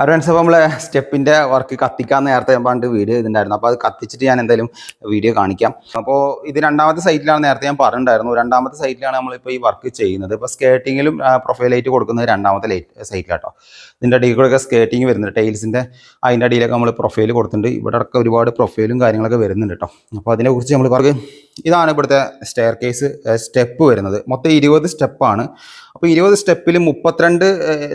Friends അപ്പോൾ നമ്മളെ സ്റ്റെപ്പിന്റെ work കത്തിക്കാൻ നേരത്തെ ഞാൻ പണ്ട് വീഡിയോ ചെയ്തിട്ടുണ്ടായിരുന്നു. അപ്പോൾ അത് കത്തിച്ചിട്ട് ഞാൻ എന്തായാലും വീഡിയോ കാണിക്കാം. അപ്പോൾ ഇത് രണ്ടാമത്തെ സൈറ്റിലാണ് നേരത്തെ ഞാൻ പറഞ്ഞിട്ടുണ്ടായിരുന്നു. രണ്ടാമത്തെ സൈറ്റിലാണ് നമ്മളിപ്പോൾ ഈ വർക്ക് ചെയ്യുന്നത്. ഇപ്പോൾ പ്രൊഫൈൽ ലൈറ്റ് കൊടുക്കുന്നത് രണ്ടാമത്തെ ലൈറ്റ് സൈറ്റിലാട്ടോ ഇതിന്റെ അടിയിൽ കൂടെയൊക്കെ സ്കേട്ടിങ് വരുന്നുണ്ട്. ടൈൽസിന്റെ അതിന്റെ അടിയിലൊക്കെ നമ്മൾ പ്രൊഫൈൽ കൊടുത്തിട്ടുണ്ട്. ഇവിടെ ഒരുപാട് പ്രൊഫൈലും കാര്യങ്ങളൊക്കെ വരുന്നുണ്ട് കേട്ടോ അപ്പോൾ അതിനെക്കുറിച്ച് നമ്മൾ പറയും ഇതാണ് ഇവിടുത്തെ സ്റ്റെയർ കേസ് സ്റ്റെപ്പ് വരുന്നത്. മൊത്തം ഇരുപത് സ്റ്റെപ്പാണ് അപ്പോൾ ഇരുപത് സ്റ്റെപ്പിൽ മുപ്പത്തിരണ്ട്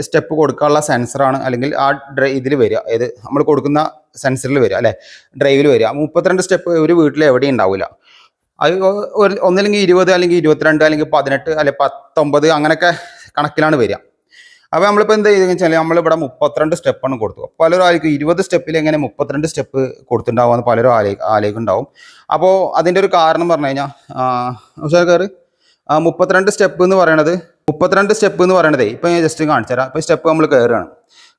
സ്റ്റെപ്പ് കൊടുക്കാനുള്ള സെൻസറാണ് അല്ലെങ്കിൽ ആ ഡ്രൈ ഇതിൽ വരിക. ഏത് നമ്മൾ കൊടുക്കുന്ന സെൻസറിൽ വരിക അല്ലേ? ഡ്രൈവിൽ വരിക. മുപ്പത്തിരണ്ട് സ്റ്റെപ്പ് ഒരു വീട്ടിൽ എവിടെയും ഉണ്ടാവില്ല അത് ഒരു ഒന്നില്ലെങ്കിൽ ഇരുപത് അല്ലെങ്കിൽ ഇരുപത്തിരണ്ട് അല്ലെങ്കിൽ പതിനെട്ട് അല്ലെങ്കിൽ പത്തൊമ്പത് അങ്ങനെയൊക്കെ കണക്കിലാണ് വരിക. അപ്പോൾ നമ്മളിപ്പോൾ എന്ത് ചെയ്തെന്ന് വെച്ചാൽ നമ്മളിവിടെ മുപ്പത്തിരണ്ട് സ്റ്റെപ്പാണ് കൊടുത്തു പലരും ആയിരിക്കും ഇരുപത് സ്റ്റെപ്പിൽ എങ്ങനെ മുപ്പത്തിരണ്ട് സ്റ്റെപ്പ് കൊടുത്തിട്ടുണ്ടാവുമെന്ന് പലരും ആലേ ആലേക്കുണ്ടാവും അപ്പോൾ അതിന്റെ ഒരു കാരണം പറഞ്ഞു കഴിഞ്ഞാൽ ഉഷാർ മുപ്പത്തിരണ്ട് സ്റ്റെപ്പ് എന്ന് പറയണത് മുപ്പത്തിരണ്ട് സ്റ്റെപ്പ് എന്ന് പറയണതേ ഇപ്പം ഞാൻ ജസ്റ്റ് കാണിച്ചു തരാം. ഇപ്പോൾ സ്റ്റെപ്പ് നമ്മൾ കയറുകയാണ്.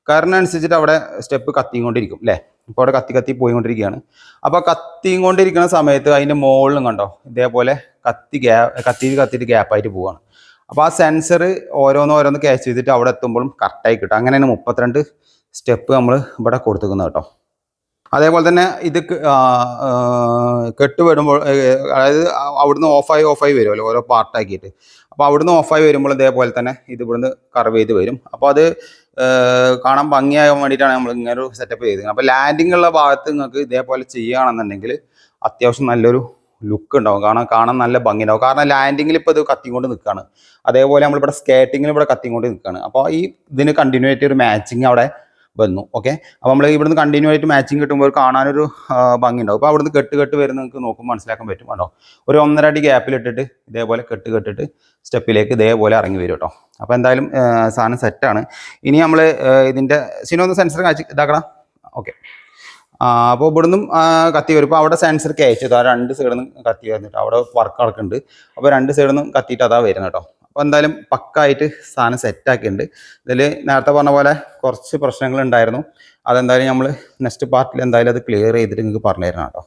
കയറിനനുസരിച്ചിട്ട് അവിടെ സ്റ്റെപ്പ് കത്തിക്കൊണ്ടിരിക്കും അല്ലേ ഇപ്പോൾ അവിടെ കത്തി കത്തി പോയിക്കൊണ്ടിരിക്കുകയാണ്. അപ്പോൾ കത്തിക്കൊണ്ടിരിക്കുന്ന സമയത്ത് അതിന്റെ മുകളിലും കണ്ടോ ഇതേപോലെ കത്തി ഗ്യാ കത്തി കത്തിയിട്ട് ഗ്യാപ്പായിട്ട് പോവുകയാണ് അപ്പോൾ ആ സെൻസർ ഓരോന്ന് ഓരോന്ന് ക്യാച്ച് ചെയ്തിട്ട് അവിടെ എത്തുമ്പോഴും കറക്റ്റായി കിട്ടും. അങ്ങനെയാണ് മുപ്പത്തിരണ്ട് സ്റ്റെപ്പ് നമ്മൾ ഇവിടെ കൊടുത്തിരിക്കുന്നത് കേട്ടോ. അതേപോലെ തന്നെ ഇത് കെട്ടുവിടുമ്പോൾ അതായത് അവിടുന്ന് ഓഫായി ഓഫായി വരുമല്ലോ ഓരോ പാർട്ടാക്കിയിട്ട് അപ്പോൾ അവിടുന്ന് ഓഫായി വരുമ്പോൾ ഇതേപോലെ തന്നെ ഇത് ഇവിടുന്ന് കർവ് ചെയ്ത് വരും. അപ്പോൾ അത് കാണാൻ ഭംഗിയാകാൻ വേണ്ടിയിട്ടാണ് നമ്മൾ ഇങ്ങനെ ഒരു സെറ്റപ്പ് ചെയ്തത് അപ്പോൾ ലാൻഡിങ്ങുള്ള ഭാഗത്ത് നിങ്ങൾക്ക് ഇതേപോലെ ചെയ്യുകയാണെന്നുണ്ടെങ്കിൽ അത്യാവശ്യം നല്ലൊരു ലുക്ക് ഉണ്ടാവും. കാരണം കാണാൻ നല്ല ഭംഗി ഉണ്ടാവും കാരണം ലാൻഡിങ്ങിൽ ഇപ്പോൾ ഇത് കത്തിക്കൊണ്ട് നിൽക്കുകയാണ് അതേപോലെ നമ്മളിവിടെ സ്കേറ്റിങ്ങിൽ ഇവിടെ കത്തിക്കൊണ്ട് നിൽക്കുകയാണ് അപ്പോൾ ഈ ഇതിന് കണ്ടിന്യൂ ആയിട്ട് ഒരു മാച്ചിങ് അവിടെ വന്നു. ഓക്കെ അപ്പോൾ നമ്മൾ ഇവിടുന്ന് കണ്ടിന്യൂ ആയിട്ട് മാച്ചിങ് കിട്ടുമ്പോൾ കാണാനൊരു ഭംഗി ഉണ്ടാവും അപ്പോൾ അവിടുന്ന് കെട്ട് കെട്ട് വരുന്ന നിങ്ങൾക്ക് നോക്കുമ്പോൾ മനസ്സിലാക്കാൻ പറ്റും. കേട്ടോ ഒരു ഒന്നര അടി ഗ്യാപ്പിലിട്ടിട്ട് ഇതേപോലെ കെട്ട് കെട്ടിട്ട് സ്റ്റെപ്പിലേക്ക് ഇതേപോലെ ഇറങ്ങി വരും കേട്ടോ. അപ്പോൾ എന്തായാലും സാധനം സെറ്റാണ് ഇനി നമ്മൾ ഇതിന്റെ സിനോന്ന് സെൻസർ കാച്ചി ഇതാക്കണം ഓക്കെ അപ്പോൾ ഇവിടുന്ന് കത്തി വരും. ഇപ്പോൾ അവിടെ സെൻസർ കയറ്റത് ആ രണ്ട് സൈഡിൽ നിന്ന് കത്തി വരുന്നുണ്ട് അവിടെ വർക്ക് നടക്കുന്നുണ്ട്. അപ്പോൾ രണ്ട് സൈഡിൽ നിന്നും കത്തിയിട്ട് അതാ വരുന്നത് കേട്ടോ. അപ്പോൾ എന്തായാലും പക്കായിട്ട് സാധനം സെറ്റാക്കിയിട്ടുണ്ട് ഇതിൽ നേരത്തെ പറഞ്ഞ പോലെ കുറച്ച് പ്രശ്നങ്ങൾ ഉണ്ടായിരുന്നു. അതെന്തായാലും നമ്മൾ നെക്സ്റ്റ് പാർട്ടിൽ എന്തായാലും അത് ക്ലിയർ ചെയ്തിട്ട് നിങ്ങൾക്ക് പറഞ്ഞു തരണം കേട്ടോ.